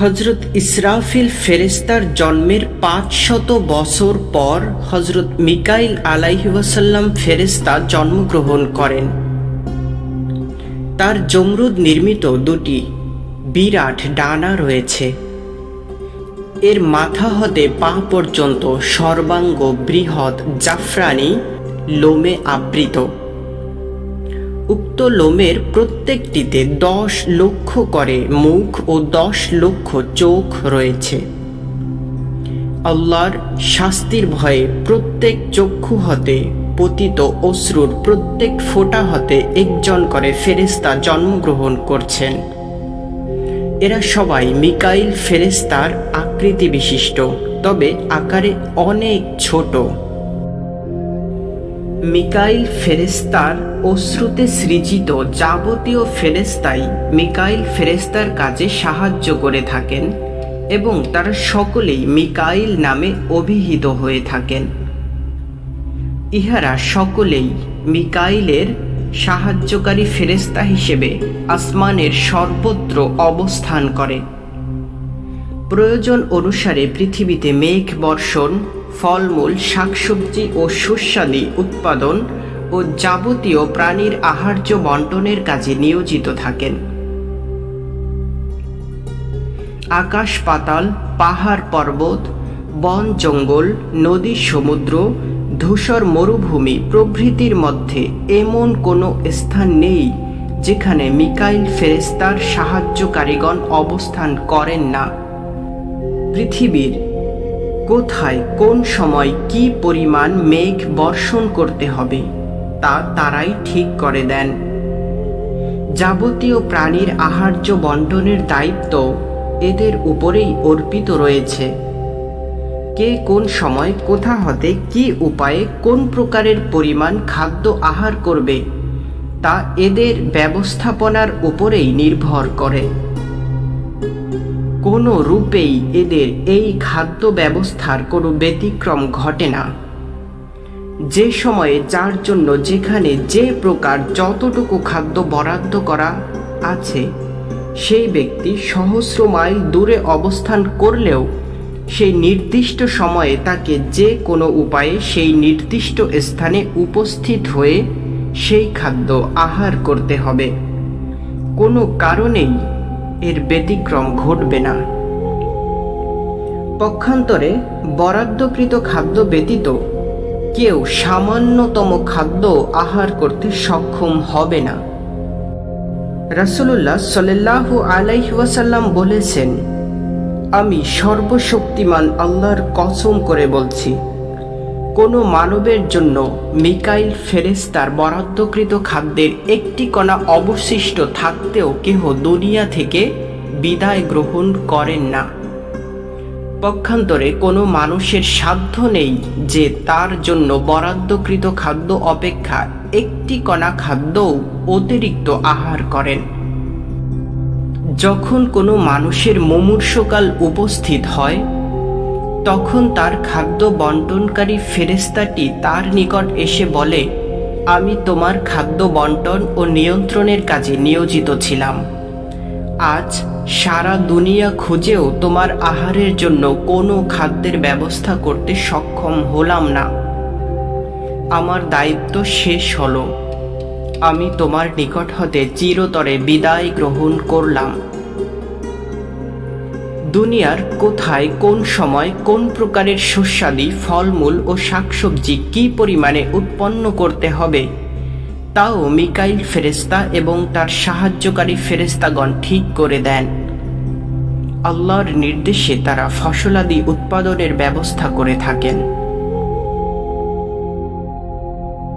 হজরত ইসরাফিল ফেরেস্তার জন্মের পাঁচ শত বছর পর হজরত মিকাইল আলাইহাসাল্লাম ফেরেস্তা জন্মগ্রহণ করেন। তার জমরুদ নির্মিত দুটি বিরাট ডানা রয়েছে। এর মাথা হতে পা পর্যন্ত সর্বাঙ্গ বৃহৎ জাফরানি লোমে আবৃত। উক্ত লোমের প্রত্যেকটিতে দশ লক্ষ করে মুখ ও দশ লক্ষ চোখ রয়েছে। আল্লাহর শাস্তির ভয়ে প্রত্যেক চক্ষু হতে পতিত অশ্রুর প্রত্যেক ফোঁটা হতে একজন করে ফেরেস্তা জন্মগ্রহণ করছেন। এরা সবাই মিকাইল ফেরেস্তার আকৃতি বিশিষ্ট তবে আকারে অনেক ছোট। মিকাইল ফেরেস্তার অশ্রুতে সৃজিত যাবতীয় ফেরেস্তাই মিকাইল ফেরেস্তার কাজে সাহায্য করে থাকেন এবং তারা সকলেই মিকাইল নামে অভিহিত হয়ে থাকেন। ইহারা সকলেই মিকাইলের সাহায্যকারী ফেরেস্তা হিসেবে আসমানের সর্বত্র অবস্থান করে। প্রয়োজন অনুসারে পৃথিবীতে মেঘ বর্ষণ ফলমূল, শাকসবজি ও শস্যাদি উৎপাদন ও যাবতীয় প্রাণীর আহার্য বন্টনের কাজে নিয়োজিত থাকেন। আকাশ পাতাল, পাহাড় পর্বত, বন জঙ্গল, নদী সমুদ্র, ধূসর মরুভূমি প্রভৃতির মধ্যে এমন কোনো স্থান নেই যেখানে মিকাইল ফেরেস্তার সাহায্যকারীগণ অবস্থান করেন না। পৃথিবীর কোথায়, কোন সময় কি পরিমাণ মেঘ বর্ষণ করতে হবে, তা তারাই ঠিক করে দেন। যাবতীয় প্রাণীর আহার্য বন্টনের দায়িত্ব এদের উপরেই অর্পিত রয়েছে। কে কোন সময় কোথা হতে, কি উপায়ে কোন প্রকারের পরিমাণ খাদ্য আহার করবে, তা এদের ব্যবস্থাপনার উপরেই নির্ভর করে। কোনো রূপেই এদের এই খাদ্য ব্যবস্থার কোনো ব্যতিক্রম ঘটে না। যে সময়ে যার জন্য যেখানে যে প্রকার যতটুকু খাদ্য বরাদ্দ করা আছে, সেই ব্যক্তি সহস্র মাইল দূরে অবস্থান করলেও সেই নির্দিষ্ট সময়ে তাকে যে কোনো উপায়ে সেই নির্দিষ্ট স্থানে উপস্থিত হয়ে সেই খাদ্য আহার করতে হবে। কোনো কারণেই এর ব্যতিক্রম ঘটবে না। পক্ষান্তরে বরাদ্দকৃত খাদ্য ব্যতীত কেউ সামান্যতম খাদ্য আহার করতে সক্ষম হবে না। রাসুল্লাহ সাল্লাহু আলাইহাসাল্লাম বলেছেন, আমি সর্বশক্তিমান আল্লাহর কসম করে বলছি কোনো মানবের জন্য মিকাইল ফেরেস্তার বরাদ্দকৃত খাদ্যের একটি কণা অবশিষ্ট থাকতেও কেহ দুনিয়া থেকে বিদায় গ্রহণ করেন না। পক্ষান্তরে কোনো মানুষের সাধ্য নেই যে তার জন্য বরাদ্দকৃত খাদ্য অপেক্ষা একটি কণা খাদ্যও অতিরিক্ত আহার করেন। যখন কোনো মানুষের মুমূর্ষকাল উপস্থিত হয় তখন তার খাদ্য বন্টনকারী ফেরেস্তাটি তার নিকট এসে বলে, আমি তোমার খাদ্য বন্টন ও নিয়ন্ত্রণের কাজে নিয়োজিত ছিলাম। আজ সারা দুনিয়া খুঁজেও তোমার আহারের জন্য কোনো খাদ্যের ব্যবস্থা করতে সক্ষম হলাম না। আমার দায়িত্ব শেষ হলো। আমি তোমার নিকট হতে চিরতরে বিদায় গ্রহণ করলাম। দুনিয়ার কোথায়, কোন সময়, কোন প্রকারের শস্যাদি, ফলমূল ও শাকসবজি কী পরিমাণে উৎপন্ন করতে হবে, তাও মিকাইল ফেরেস্তা এবং তার সাহায্যকারী ফেরেস্তাগণ ঠিক করে দেন। আল্লাহর নির্দেশে তারা ফসলাদি উৎপাদনের ব্যবস্থা করে থাকেন।